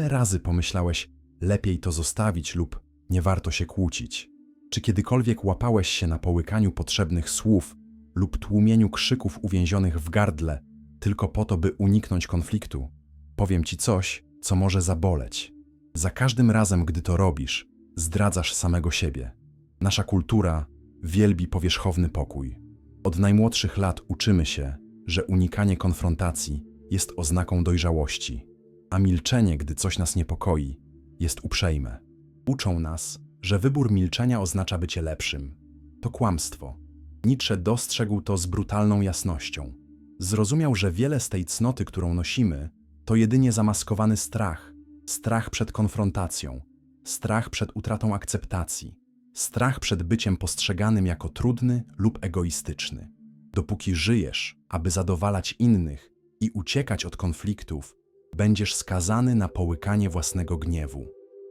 Ile razy pomyślałeś, lepiej to zostawić lub nie warto się kłócić? Czy kiedykolwiek łapałeś się na połykaniu potrzebnych słów lub tłumieniu krzyków uwięzionych w gardle, tylko po to, by uniknąć konfliktu? Powiem ci coś, co może zaboleć. Za każdym razem, gdy to robisz, zdradzasz samego siebie. Nasza kultura wielbi powierzchowny pokój. Od najmłodszych lat uczymy się, że unikanie konfrontacji jest oznaką dojrzałości, a milczenie, gdy coś nas niepokoi, jest uprzejme. Uczą nas, że wybór milczenia oznacza bycie lepszym. To kłamstwo. Nietzsche dostrzegł to z brutalną jasnością. Zrozumiał, że wiele z tej cnoty, którą nosimy, to jedynie zamaskowany strach, strach przed konfrontacją, strach przed utratą akceptacji, strach przed byciem postrzeganym jako trudny lub egoistyczny. Dopóki żyjesz, aby zadowalać innych i uciekać od konfliktów, będziesz skazany na połykanie własnego gniewu.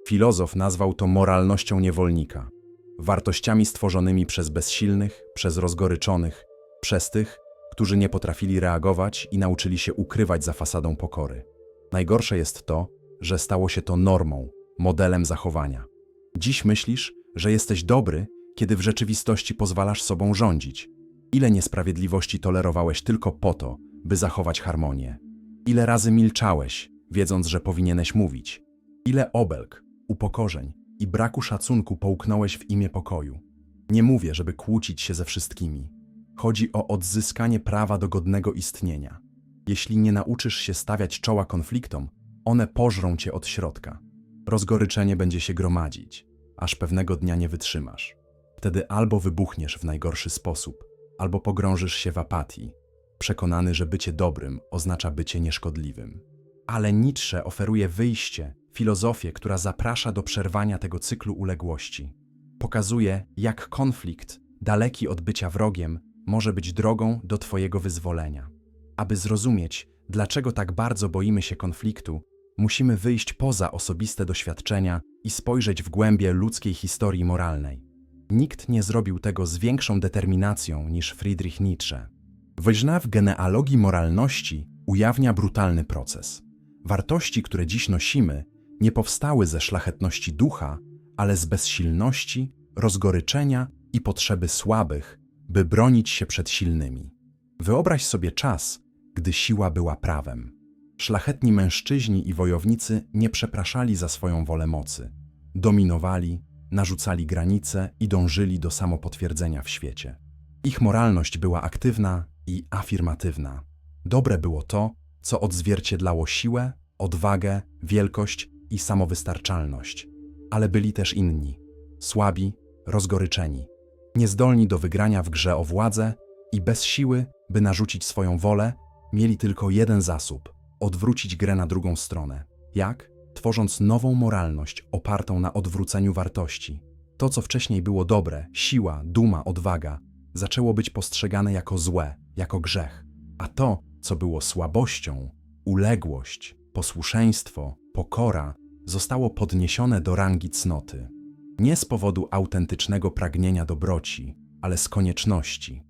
Filozof nazwał to moralnością niewolnika, wartościami stworzonymi przez bezsilnych, przez rozgoryczonych, przez tych, którzy nie potrafili reagować i nauczyli się ukrywać za fasadą pokory. Najgorsze jest to, że stało się to normą, modelem zachowania. Dziś myślisz, że jesteś dobry, kiedy w rzeczywistości pozwalasz sobą rządzić. Ile niesprawiedliwości tolerowałeś tylko po to, by zachować harmonię? Ile razy milczałeś, wiedząc, że powinieneś mówić? Ile obelg, upokorzeń i braku szacunku połknąłeś w imię pokoju? Nie mówię, żeby kłócić się ze wszystkimi. Chodzi o odzyskanie prawa do godnego istnienia. Jeśli nie nauczysz się stawiać czoła konfliktom, one pożrą cię od środka. Rozgoryczenie będzie się gromadzić, aż pewnego dnia nie wytrzymasz. Wtedy albo wybuchniesz w najgorszy sposób, albo pogrążysz się w apatii, przekonany, że bycie dobrym oznacza bycie nieszkodliwym. Ale Nietzsche oferuje wyjście, filozofię, która zaprasza do przerwania tego cyklu uległości. Pokazuje, jak konflikt, daleki od bycia wrogiem, może być drogą do Twojego wyzwolenia. Aby zrozumieć, dlaczego tak bardzo boimy się konfliktu, musimy wyjść poza osobiste doświadczenia i spojrzeć w głębie ludzkiej historii moralnej. Nikt nie zrobił tego z większą determinacją niż Friedrich Nietzsche. Wojna w genealogii moralności ujawnia brutalny proces. Wartości, które dziś nosimy, nie powstały ze szlachetności ducha, ale z bezsilności, rozgoryczenia i potrzeby słabych, by bronić się przed silnymi. Wyobraź sobie czas, gdy siła była prawem. Szlachetni mężczyźni i wojownicy nie przepraszali za swoją wolę mocy. Dominowali, narzucali granice i dążyli do samopotwierdzenia w świecie. Ich moralność była aktywna i afirmatywna. Dobre było to, co odzwierciedlało siłę, odwagę, wielkość i samowystarczalność. Ale byli też inni słabi, rozgoryczeni, niezdolni do wygrania w grze o władzę i bez siły, by narzucić swoją wolę, mieli tylko jeden zasób odwrócić grę na drugą stronę. Jak? Tworząc nową moralność opartą na odwróceniu wartości. To, co wcześniej było dobre, siła, duma, odwaga, zaczęło być postrzegane jako złe, jako grzech. A to, co było słabością, uległość, posłuszeństwo, pokora, zostało podniesione do rangi cnoty. Nie z powodu autentycznego pragnienia dobroci, ale z konieczności.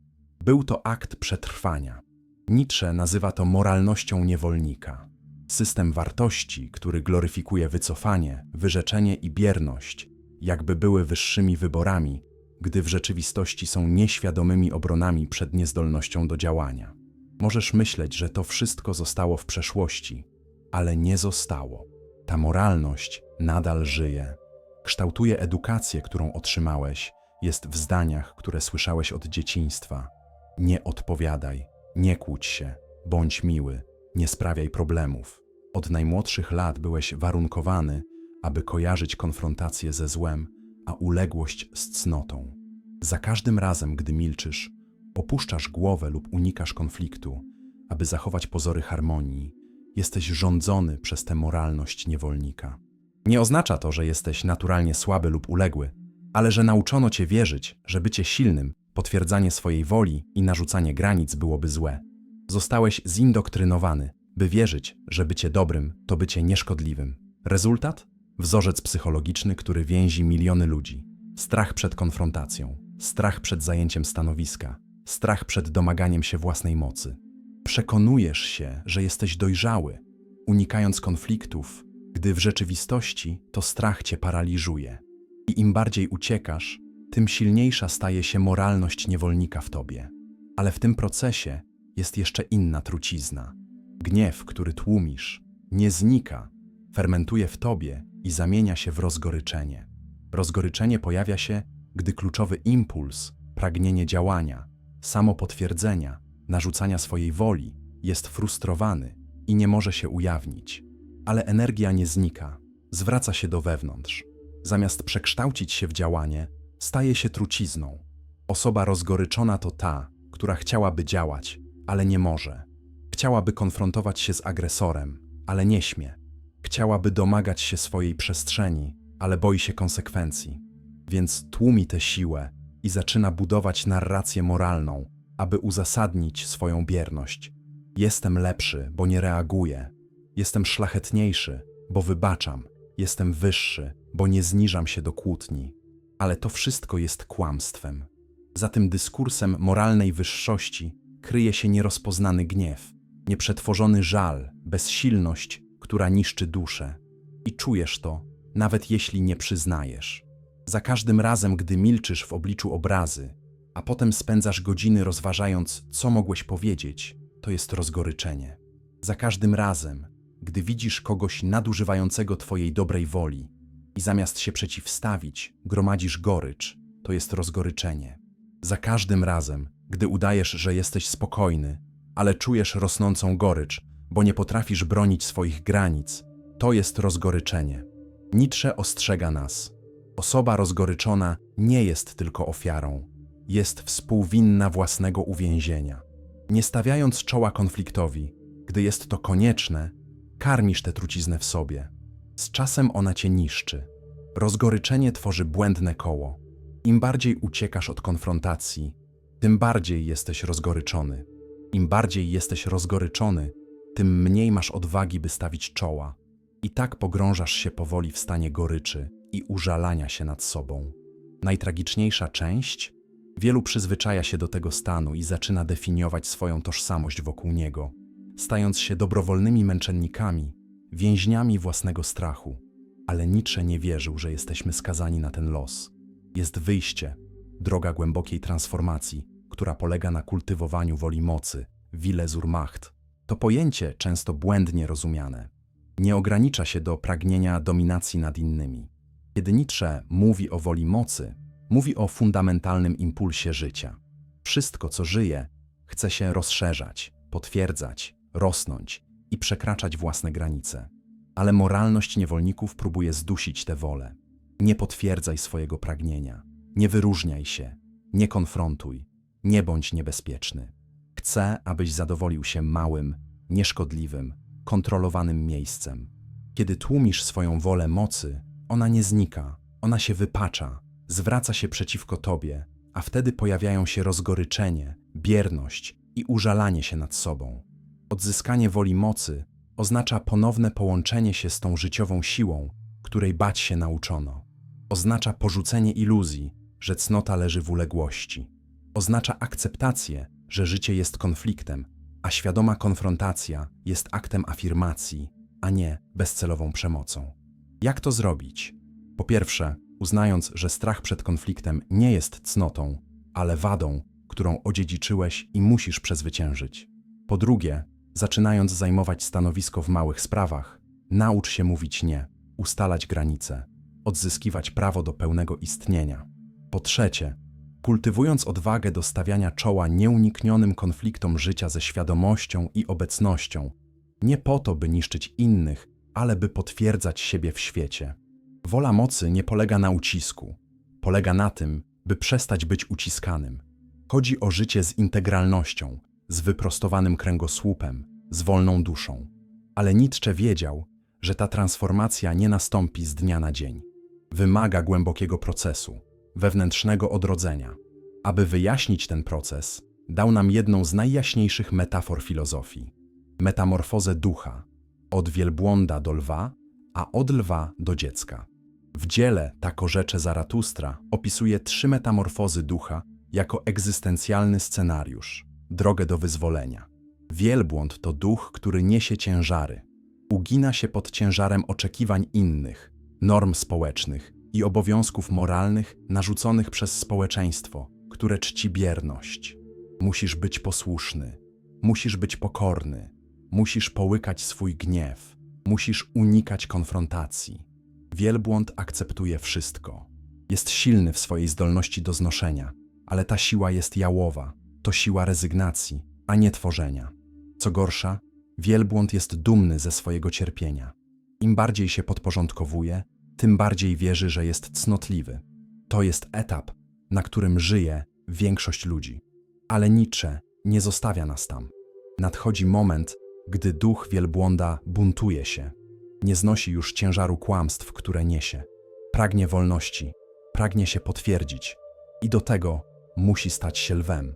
Był to akt przetrwania. Nietzsche nazywa to moralnością niewolnika. System wartości, który gloryfikuje wycofanie, wyrzeczenie i bierność, jakby były wyższymi wyborami, gdy w rzeczywistości są nieświadomymi obronami przed niezdolnością do działania. Możesz myśleć, że to wszystko zostało w przeszłości, ale nie zostało. Ta moralność nadal żyje. Kształtuje edukację, którą otrzymałeś, jest w zdaniach, które słyszałeś od dzieciństwa. Nie odpowiadaj, nie kłóć się, bądź miły, nie sprawiaj problemów. Od najmłodszych lat byłeś warunkowany, aby kojarzyć konfrontację ze złem, a uległość z cnotą. Za każdym razem, gdy milczysz, opuszczasz głowę lub unikasz konfliktu, aby zachować pozory harmonii, jesteś rządzony przez tę moralność niewolnika. Nie oznacza to, że jesteś naturalnie słaby lub uległy, ale że nauczono cię wierzyć, że bycie silnym, potwierdzanie swojej woli i narzucanie granic byłoby złe. Zostałeś zindoktrynowany, by wierzyć, że bycie dobrym to bycie nieszkodliwym. Rezultat? Wzorzec psychologiczny, który więzi miliony ludzi. Strach przed konfrontacją, strach przed zajęciem stanowiska, strach przed domaganiem się własnej mocy. Przekonujesz się, że jesteś dojrzały, unikając konfliktów, gdy w rzeczywistości to strach cię paraliżuje. I im bardziej uciekasz, tym silniejsza staje się moralność niewolnika w tobie. Ale w tym procesie jest jeszcze inna trucizna. Gniew, który tłumisz, nie znika, fermentuje w tobie i zamienia się w rozgoryczenie. Rozgoryczenie pojawia się, gdy kluczowy impuls, pragnienie działania, samopotwierdzenia, narzucania swojej woli jest frustrowany i nie może się ujawnić. Ale energia nie znika, zwraca się do wewnątrz. Zamiast przekształcić się w działanie, staje się trucizną. Osoba rozgoryczona to ta, która chciałaby działać, ale nie może. Chciałaby konfrontować się z agresorem, ale nie śmie. Chciałaby domagać się swojej przestrzeni, ale boi się konsekwencji. Więc tłumi tę siłę i zaczyna budować narrację moralną, aby uzasadnić swoją bierność. Jestem lepszy, bo nie reaguję. Jestem szlachetniejszy, bo wybaczam. Jestem wyższy, bo nie zniżam się do kłótni. Ale to wszystko jest kłamstwem. Za tym dyskursem moralnej wyższości kryje się nierozpoznany gniew, nieprzetworzony żal, bezsilność, która niszczy duszę. I czujesz to, nawet jeśli nie przyznajesz. Za każdym razem, gdy milczysz w obliczu obrazy, a potem spędzasz godziny rozważając, co mogłeś powiedzieć, to jest rozgoryczenie. Za każdym razem, gdy widzisz kogoś nadużywającego Twojej dobrej woli i zamiast się przeciwstawić, gromadzisz gorycz, to jest rozgoryczenie. Za każdym razem, gdy udajesz, że jesteś spokojny, ale czujesz rosnącą gorycz, bo nie potrafisz bronić swoich granic, to jest rozgoryczenie. Nietzsche ostrzega nas. Osoba rozgoryczona nie jest tylko ofiarą, jest współwinna własnego uwięzienia. Nie stawiając czoła konfliktowi, gdy jest to konieczne, karmisz tę truciznę w sobie. Z czasem ona cię niszczy. Rozgoryczenie tworzy błędne koło. Im bardziej uciekasz od konfrontacji, tym bardziej jesteś rozgoryczony. Im bardziej jesteś rozgoryczony, tym mniej masz odwagi, by stawić czoła. I tak pogrążasz się powoli w stanie goryczy i użalania się nad sobą. Najtragiczniejsza część wielu przyzwyczaja się do tego stanu i zaczyna definiować swoją tożsamość wokół niego, stając się dobrowolnymi męczennikami, więźniami własnego strachu. Ale Nietzsche nie wierzył, że jesteśmy skazani na ten los. Jest wyjście, droga głębokiej transformacji, która polega na kultywowaniu woli mocy, wile zur Macht. To pojęcie, często błędnie rozumiane, nie ogranicza się do pragnienia dominacji nad innymi. Kiedy Nietzsche mówi o woli mocy, mówi o fundamentalnym impulsie życia. Wszystko, co żyje, chce się rozszerzać, potwierdzać, rosnąć i przekraczać własne granice. Ale moralność niewolników próbuje zdusić tę wolę. Nie potwierdzaj swojego pragnienia, nie wyróżniaj się, nie konfrontuj, nie bądź niebezpieczny. Chcę, abyś zadowolił się małym, nieszkodliwym, kontrolowanym miejscem. Kiedy tłumisz swoją wolę mocy, ona nie znika, ona się wypacza, zwraca się przeciwko tobie, a wtedy pojawiają się rozgoryczenie, bierność i użalanie się nad sobą. Odzyskanie woli mocy oznacza ponowne połączenie się z tą życiową siłą, której bać się nauczono. Oznacza porzucenie iluzji, że cnota leży w uległości. Oznacza akceptację, że życie jest konfliktem, a świadoma konfrontacja jest aktem afirmacji, a nie bezcelową przemocą. Jak to zrobić? Po pierwsze, uznając, że strach przed konfliktem nie jest cnotą, ale wadą, którą odziedziczyłeś i musisz przezwyciężyć. Po drugie, zaczynając zajmować stanowisko w małych sprawach, naucz się mówić nie, ustalać granice, odzyskiwać prawo do pełnego istnienia. Po trzecie, kultywując odwagę do stawiania czoła nieuniknionym konfliktom życia ze świadomością i obecnością, nie po to, by niszczyć innych, ale by potwierdzać siebie w świecie. Wola mocy nie polega na ucisku, polega na tym, by przestać być uciskanym. Chodzi o życie z integralnością, z wyprostowanym kręgosłupem, z wolną duszą. Ale Nietzsche wiedział, że ta transformacja nie nastąpi z dnia na dzień. Wymaga głębokiego procesu, wewnętrznego odrodzenia. Aby wyjaśnić ten proces, dał nam jedną z najjaśniejszych metafor filozofii metamorfozę ducha, od wielbłąda do lwa, a od lwa do dziecka. W dziele Ta korzecze Zaratustra opisuje trzy metamorfozy ducha jako egzystencjalny scenariusz, drogę do wyzwolenia. Wielbłąd to duch, który niesie ciężary. ugina się pod ciężarem oczekiwań innych, norm społecznych i obowiązków moralnych narzuconych przez społeczeństwo, które czci bierność. Musisz być posłuszny, musisz być pokorny, musisz połykać swój gniew, musisz unikać konfrontacji. Wielbłąd akceptuje wszystko. Jest silny w swojej zdolności do znoszenia, ale ta siła jest jałowa. To siła rezygnacji, a nie tworzenia. Co gorsza, wielbłąd jest dumny ze swojego cierpienia. Im bardziej się podporządkowuje, tym bardziej wierzy, że jest cnotliwy. To jest etap, na którym żyje większość ludzi. Ale Nietzsche nie zostawia nas tam. Nadchodzi moment, gdy duch wielbłąda buntuje się. Nie znosi już ciężaru kłamstw, które niesie. Pragnie wolności, pragnie się potwierdzić i do tego musi stać się lwem.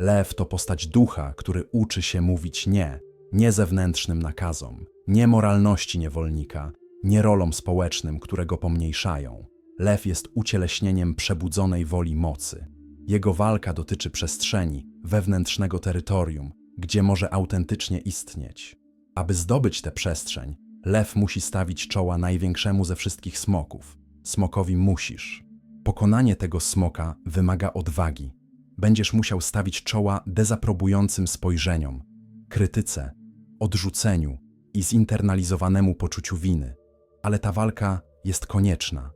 Lew to postać ducha, który uczy się mówić nie, nie zewnętrznym nakazom, nie moralności niewolnika, nie rolom społecznym, które go pomniejszają. Lew jest ucieleśnieniem przebudzonej woli mocy. Jego walka dotyczy przestrzeni, wewnętrznego terytorium, gdzie może autentycznie istnieć. Aby zdobyć tę przestrzeń, lew musi stawić czoła największemu ze wszystkich smoków. Smokowi musisz. Pokonanie tego smoka wymaga odwagi. Będziesz musiał stawić czoła dezaprobującym spojrzeniom, krytyce, odrzuceniu i zinternalizowanemu poczuciu winy. Ale ta walka jest konieczna,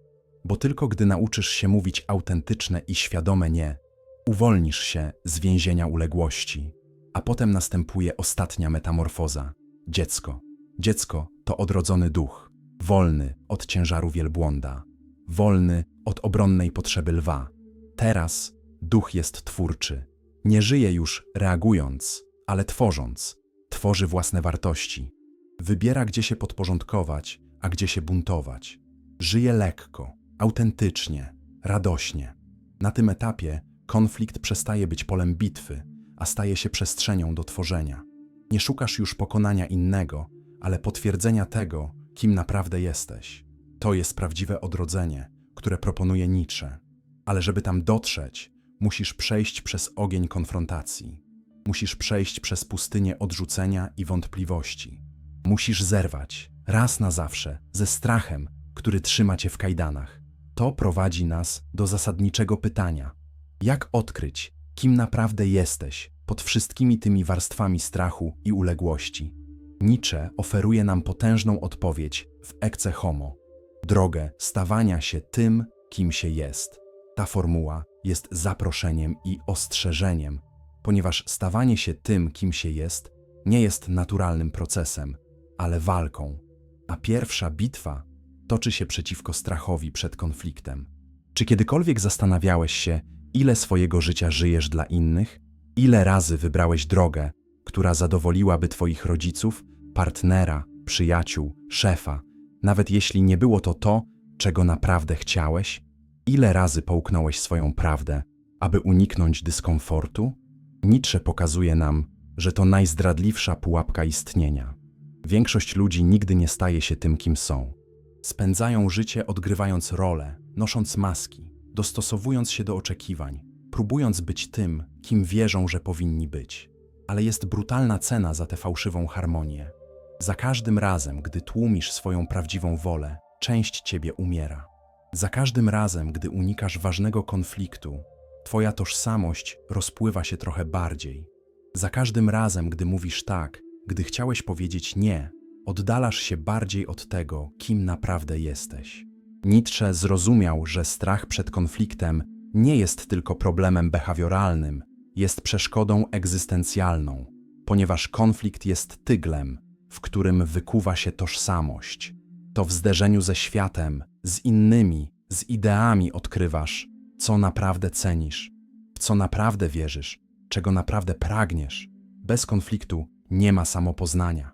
bo tylko gdy nauczysz się mówić autentyczne i świadome nie, uwolnisz się z więzienia uległości, a potem następuje ostatnia metamorfoza dziecko. Dziecko to odrodzony duch, wolny od ciężaru wielbłąda, wolny od obronnej potrzeby lwa. Teraz duch jest twórczy. Nie żyje już reagując, ale tworząc. Tworzy własne wartości. Wybiera, gdzie się podporządkować, a gdzie się buntować. Żyje lekko, autentycznie, radośnie. Na tym etapie konflikt przestaje być polem bitwy, a staje się przestrzenią do tworzenia. Nie szukasz już pokonania innego, ale potwierdzenia tego, kim naprawdę jesteś. To jest prawdziwe odrodzenie, które proponuje Nietzsche. Ale żeby tam dotrzeć, musisz przejść przez ogień konfrontacji. Musisz przejść przez pustynię odrzucenia i wątpliwości. Musisz zerwać, raz na zawsze, ze strachem, który trzyma cię w kajdanach. To prowadzi nas do zasadniczego pytania: jak odkryć, kim naprawdę jesteś pod wszystkimi tymi warstwami strachu i uległości? Nietzsche oferuje nam potężną odpowiedź w Ecce Homo drogę stawania się tym, kim się jest. Ta formuła jest zaproszeniem i ostrzeżeniem, ponieważ stawanie się tym, kim się jest, nie jest naturalnym procesem, ale walką. A pierwsza bitwa toczy się przeciwko strachowi przed konfliktem. Czy kiedykolwiek zastanawiałeś się, ile swojego życia żyjesz dla innych? Ile razy wybrałeś drogę, która zadowoliłaby Twoich rodziców, partnera, przyjaciół, szefa, nawet jeśli nie było to to, czego naprawdę chciałeś? Ile razy połknąłeś swoją prawdę, aby uniknąć dyskomfortu? Nietzsche pokazuje nam, że to najzdradliwsza pułapka istnienia. Większość ludzi nigdy nie staje się tym, kim są. Spędzają życie odgrywając rolę, nosząc maski, dostosowując się do oczekiwań, próbując być tym, kim wierzą, że powinni być. Ale jest brutalna cena za tę fałszywą harmonię. Za każdym razem, gdy tłumisz swoją prawdziwą wolę, część ciebie umiera. Za każdym razem, gdy unikasz ważnego konfliktu, twoja tożsamość rozpływa się trochę bardziej. Za każdym razem, gdy mówisz tak, gdy chciałeś powiedzieć nie, oddalasz się bardziej od tego, kim naprawdę jesteś. Nietzsche zrozumiał, że strach przed konfliktem nie jest tylko problemem behawioralnym, jest przeszkodą egzystencjalną, ponieważ konflikt jest tyglem, w którym wykuwa się tożsamość. To w zderzeniu ze światem, z innymi, z ideami odkrywasz, co naprawdę cenisz, w co naprawdę wierzysz, czego naprawdę pragniesz. Bez konfliktu nie ma samopoznania.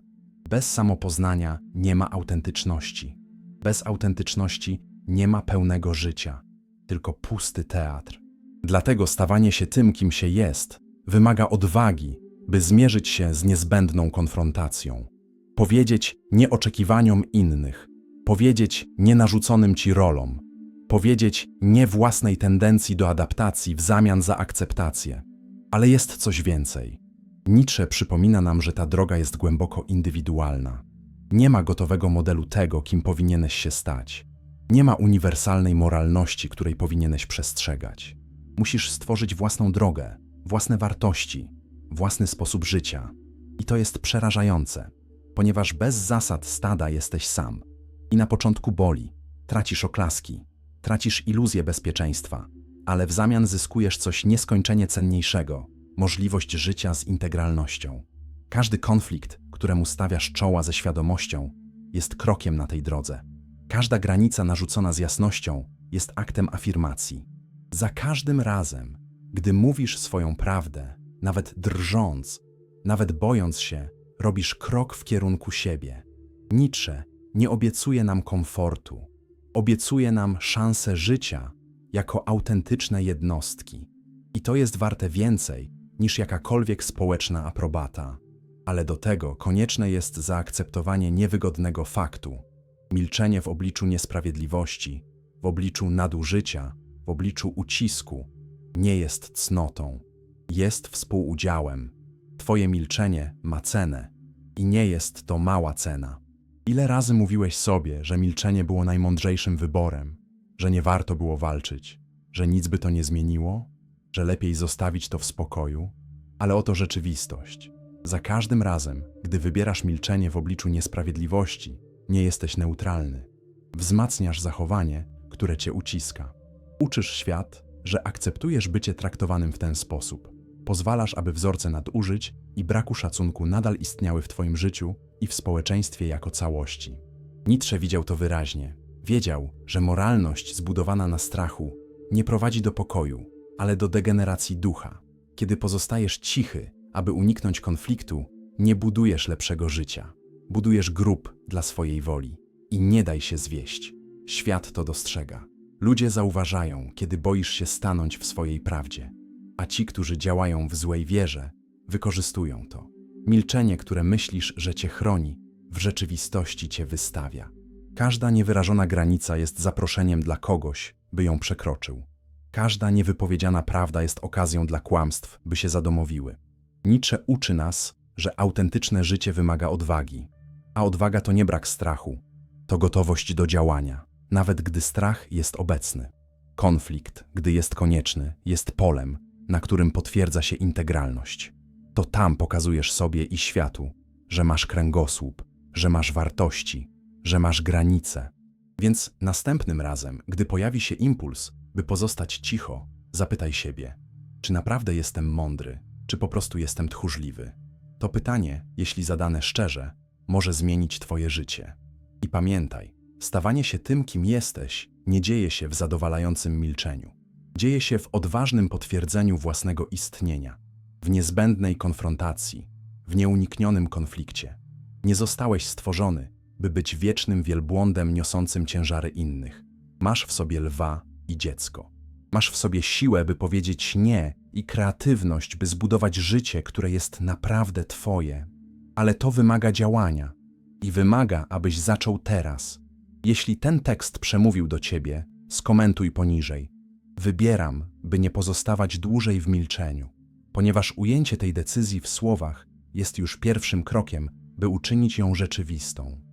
Bez samopoznania nie ma autentyczności. Bez autentyczności nie ma pełnego życia, tylko pusty teatr. Dlatego stawanie się tym, kim się jest, wymaga odwagi, by zmierzyć się z niezbędną konfrontacją. Powiedzieć nie oczekiwaniom innych, powiedzieć nie narzuconym ci rolom, powiedzieć nie własnej tendencji do adaptacji w zamian za akceptację. Ale jest coś więcej. Nietzsche przypomina nam, że ta droga jest głęboko indywidualna. Nie ma gotowego modelu tego, kim powinieneś się stać. Nie ma uniwersalnej moralności, której powinieneś przestrzegać. Musisz stworzyć własną drogę, własne wartości, własny sposób życia. I to jest przerażające, ponieważ bez zasad stada jesteś sam. I na początku boli, tracisz oklaski, tracisz iluzję bezpieczeństwa, ale w zamian zyskujesz coś nieskończenie cenniejszego możliwość życia z integralnością. Każdy konflikt, któremu stawiasz czoła ze świadomością, jest krokiem na tej drodze. Każda granica narzucona z jasnością jest aktem afirmacji. Za każdym razem, gdy mówisz swoją prawdę, nawet drżąc, nawet bojąc się, robisz krok w kierunku siebie. Nietzsche nie obiecuje nam komfortu, obiecuje nam szansę życia jako autentyczne jednostki. I to jest warte więcej niż jakakolwiek społeczna aprobata. Ale do tego konieczne jest zaakceptowanie niewygodnego faktu, milczenie w obliczu niesprawiedliwości, w obliczu nadużycia, w obliczu ucisku, nie jest cnotą, jest współudziałem. Twoje milczenie ma cenę i nie jest to mała cena. Ile razy mówiłeś sobie, że milczenie było najmądrzejszym wyborem, że nie warto było walczyć, że nic by to nie zmieniło, że lepiej zostawić to w spokoju? Ale oto rzeczywistość. Za każdym razem, gdy wybierasz milczenie w obliczu niesprawiedliwości, nie jesteś neutralny. Wzmacniasz zachowanie, które cię uciska. Uczysz świat, że akceptujesz bycie traktowanym w ten sposób. Pozwalasz, aby wzorce nadużyć i braku szacunku nadal istniały w Twoim życiu i w społeczeństwie jako całości. Nietzsche widział to wyraźnie. Wiedział, że moralność zbudowana na strachu nie prowadzi do pokoju, ale do degeneracji ducha. Kiedy pozostajesz cichy, aby uniknąć konfliktu, nie budujesz lepszego życia. Budujesz grób dla swojej woli i nie daj się zwieść. Świat to dostrzega. Ludzie zauważają, kiedy boisz się stanąć w swojej prawdzie, a ci, którzy działają w złej wierze, wykorzystują to. Milczenie, które myślisz, że cię chroni, w rzeczywistości cię wystawia. Każda niewyrażona granica jest zaproszeniem dla kogoś, by ją przekroczył. Każda niewypowiedziana prawda jest okazją dla kłamstw, by się zadomowiły. Nietzsche uczy nas, że autentyczne życie wymaga odwagi, a odwaga to nie brak strachu, to gotowość do działania, nawet gdy strach jest obecny. Konflikt, gdy jest konieczny, jest polem, na którym potwierdza się integralność. To tam pokazujesz sobie i światu, że masz kręgosłup, że masz wartości, że masz granice. Więc następnym razem, gdy pojawi się impuls, by pozostać cicho, zapytaj siebie, czy naprawdę jestem mądry, czy po prostu jestem tchórzliwy. To pytanie, jeśli zadane szczerze, może zmienić Twoje życie. I pamiętaj, stawanie się tym, kim jesteś, nie dzieje się w zadowalającym milczeniu. Dzieje się w odważnym potwierdzeniu własnego istnienia, w niezbędnej konfrontacji, w nieuniknionym konflikcie. Nie zostałeś stworzony, by być wiecznym wielbłądem niosącym ciężary innych. Masz w sobie lwa i dziecko. Masz w sobie siłę, by powiedzieć nie i kreatywność, by zbudować życie, które jest naprawdę Twoje. Ale to wymaga działania i wymaga, abyś zaczął teraz. Jeśli ten tekst przemówił do Ciebie, skomentuj poniżej. Wybieram, by nie pozostawać dłużej w milczeniu, ponieważ ujęcie tej decyzji w słowach jest już pierwszym krokiem, by uczynić ją rzeczywistą.